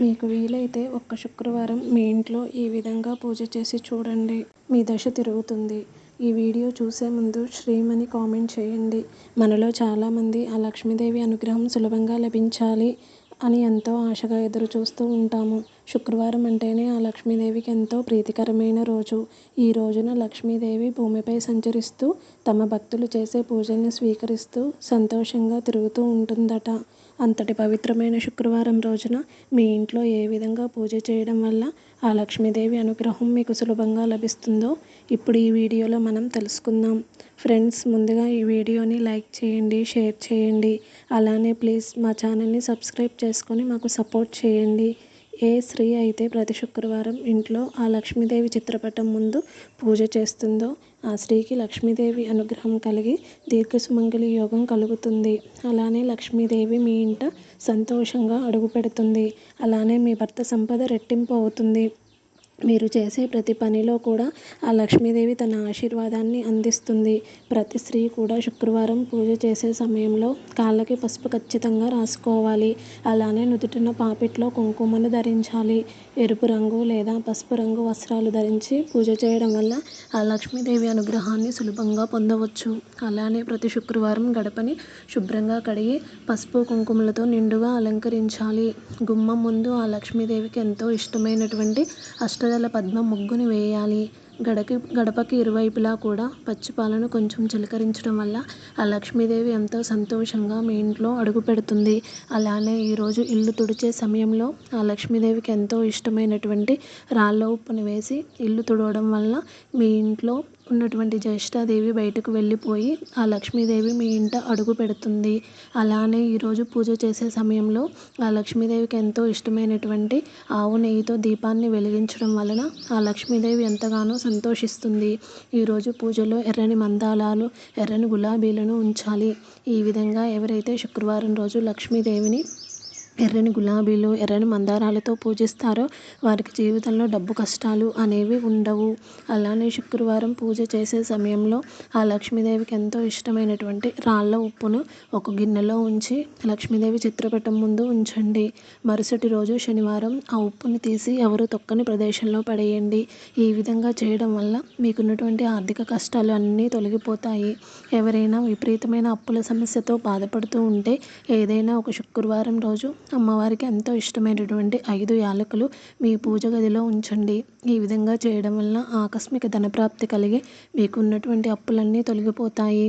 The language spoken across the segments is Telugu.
మీకు వీలైతే ఒక్క శుక్రవారం మీ ఇంట్లో ఈ విధంగా పూజ చేసి చూడండి. మీ దశ తిరుగుతుంది. ఈ వీడియో చూసే ముందు శ్రీమని కామెంట్ చేయండి. మనలో చాలామంది ఆ లక్ష్మీదేవి అనుగ్రహం సులభంగా లభించాలి అని ఎంతో ఆశగా ఎదురు చూస్తూ ఉంటాము. శుక్రవారం అంటేనే ఆ లక్ష్మీదేవికి ఎంతో ప్రీతికరమైన రోజు. ఈ రోజున లక్ష్మీదేవి భూమిపై సంచరిస్తూ తమ భక్తులు చేసే పూజల్ని స్వీకరిస్తూ సంతోషంగా తిరుగుతూ ఉంటుందట. అంతటి పవిత్రమైన శుక్రవారం రోజున మీ ఇంట్లో ఏ విధంగా పూజ చేయడం వల్ల ఆ లక్ష్మీదేవి అనుగ్రహం మీకు సులభంగా లభిస్తుందో ఇప్పుడు ఈ వీడియోలో మనం తెలుసుకుందాం. ఫ్రెండ్స్ ముందుగా ఈ వీడియోని లైక్ చేయండి షేర్ చేయండి. అలానే ప్లీజ్ మా ఛానల్ని సబ్స్క్రైబ్ చేసుకొని మాకు సపోర్ట్ చేయండి. ఏ స్త్రీ అయితే ప్రతి శుక్రవారం ఇంట్లో ఆ లక్ష్మీదేవి చిత్రపటం ముందు పూజ చేస్తుందో ఆ స్త్రీకి లక్ష్మీదేవి అనుగ్రహం కలిగి దీర్ఘసుమంగళి యోగం కలుగుతుంది. అలానే లక్ష్మీదేవి మీ ఇంట సంతోషంగా అడుగు పెడుతుంది అలానే మీ భర్త సంపద రెట్టింపు అవుతుంది. మీరు చేసే ప్రతి పనిలో కూడా ఆ లక్ష్మీదేవి తన ఆశీర్వాదాన్ని అందిస్తుంది. ప్రతి స్త్రీ కూడా శుక్రవారం పూజ చేసే సమయంలో కాళ్ళకి పసుపు ఖచ్చితంగా రాసుకోవాలి. అలానే నుదుటిన పాపిట్లో కుంకుమను ధరించాలి. ఎరుపు రంగు లేదా పసుపు రంగు వస్త్రాలు ధరించి పూజ చేయడం వల్ల ఆ లక్ష్మీదేవి అనుగ్రహాన్ని సులభంగా పొందవచ్చు. అలానే ప్రతి శుక్రవారం గడపని శుభ్రంగా కడిగి పసుపు కుంకుమలతో నిండుగా అలంకరించాలి. గుమ్మం ముందు ఆ లక్ష్మీదేవికి ఎంతో ఇష్టమైనటువంటి అష్ట పట్టుదల పద్మ ముగ్గుని వేయాలి. గడకి గడపకి ఇరువైపులా కూడా పచ్చిపాలను కొంచెం చిలకరించడం వల్ల ఆ లక్ష్మీదేవి ఎంతో సంతోషంగా మీ ఇంట్లో అడుగు పెడుతుంది. అలానే ఈరోజు ఇల్లు తుడిచే సమయంలో ఆ లక్ష్మీదేవికి ఎంతో ఇష్టమైనటువంటి రాళ్ళ ఉప్పుని వేసి ఇల్లు తుడవడం వల్ల మీ ఇంట్లో ఉన్నటువంటి జ్యేష్ఠాదేవి బయటకు వెళ్ళిపోయి ఆ లక్ష్మీదేవి మీ ఇంట అడుగు పెడుతుంది. అలానే ఈరోజు పూజ చేసే సమయంలో ఆ లక్ష్మీదేవికి ఎంతో ఇష్టమైనటువంటి ఆవు నెయ్యితో దీపాన్ని వెలిగించడం వలన ఆ లక్ష్మీదేవి ఎంతగానో సంతోషిస్తుంది. ఈరోజు పూజలో ఎర్రని మందాలాలు ఎర్రని గులాబీలను ఉంచాలి. ఈ విధంగా ఎవరైతే శుక్రవారం రోజు లక్ష్మీదేవిని ఎర్రని గులాబీలు ఎర్రని మందారాలతో పూజిస్తారో. వారికి జీవితంలో డబ్బు కష్టాలు అనేవి ఉండవు. అలానే శుక్రవారం పూజ చేసే సమయంలో ఆ లక్ష్మీదేవికి ఎంతో ఇష్టమైనటువంటి రాళ్ళ ఉప్పును ఒక గిన్నెలో ఉంచి లక్ష్మీదేవి చిత్రపటం ముందు ఉంచండి. మరుసటి రోజు శనివారం ఆ ఉప్పుని తీసి ఎవరు తొక్కని ప్రదేశంలో పడేయండి. ఈ విధంగా చేయడం వల్ల మీకున్నటువంటి ఆర్థిక కష్టాలు అన్నీ తొలగిపోతాయి. ఎవరైనా విపరీతమైన అప్పుల సమస్యతో బాధపడుతూ ఉంటే ఏదైనా ఒక శుక్రవారం రోజు అమ్మవారికి ఎంతో ఇష్టమైనటువంటి ఐదు యాలకులు మీ పూజ గదిలో ఉంచండి. ఈ విధంగా చేయడం వల్ల ఆకస్మిక ధనప్రాప్తి కలిగి మీకున్నటువంటి అప్పులన్నీ తొలగిపోతాయి.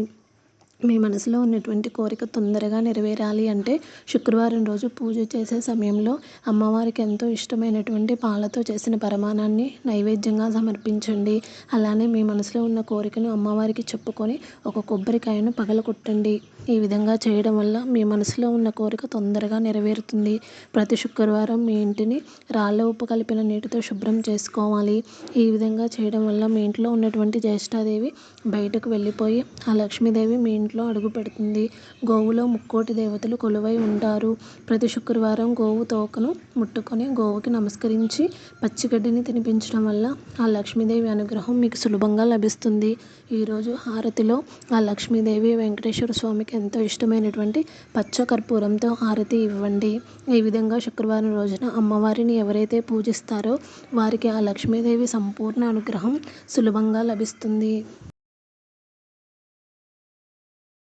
మీ మనసులో ఉన్నటువంటి కోరిక తొందరగా నెరవేరాలి అంటే శుక్రవారం రోజు పూజ చేసే సమయంలో అమ్మవారికి ఎంతో ఇష్టమైనటువంటి పాలతో చేసిన పరమాణాన్ని నైవేద్యంగా సమర్పించండి. అలానే మీ మనసులో ఉన్న కోరికను అమ్మవారికి చెప్పుకొని ఒక కొబ్బరికాయను పగలకొట్టండి ఈ విధంగా చేయడం వల్ల మీ మనసులో ఉన్న కోరిక తొందరగా నెరవేరుతుంది. ప్రతి శుక్రవారం మీ ఇంటిని రాళ్ళ ఉప్పు కలిపిన నీటితో శుభ్రం చేసుకోవాలి. ఈ విధంగా చేయడం వల్ల మీ ఇంట్లో ఉన్నటువంటి జ్యేష్ఠాదేవి బయటకు వెళ్ళిపోయి ఆ లక్ష్మీదేవి మీ ఇంట్లో అడుగు పెడుతుంది. గోవులో ముక్కోటి దేవతలు కొలువై ఉంటారు. ప్రతి శుక్రవారం గోవు తోకను ముట్టుకొని గోవుకి నమస్కరించి పచ్చిగడ్డిని తినిపించడం వల్ల ఆ లక్ష్మీదేవి అనుగ్రహం మీకు సులభంగా లభిస్తుంది. ఈరోజు హారతిలో ఆ లక్ష్మీదేవి వెంకటేశ్వర స్వామికి ఎంతో ఇష్టమైనటువంటి పచ్చ కర్పూరంతో హారతి ఇవ్వండి. ఈ విధంగా శుక్రవారం రోజున అమ్మవారిని ఎవరైతే పూజిస్తారో వారికి ఆ లక్ష్మీదేవి సంపూర్ణ అనుగ్రహం సులభంగా లభిస్తుంది.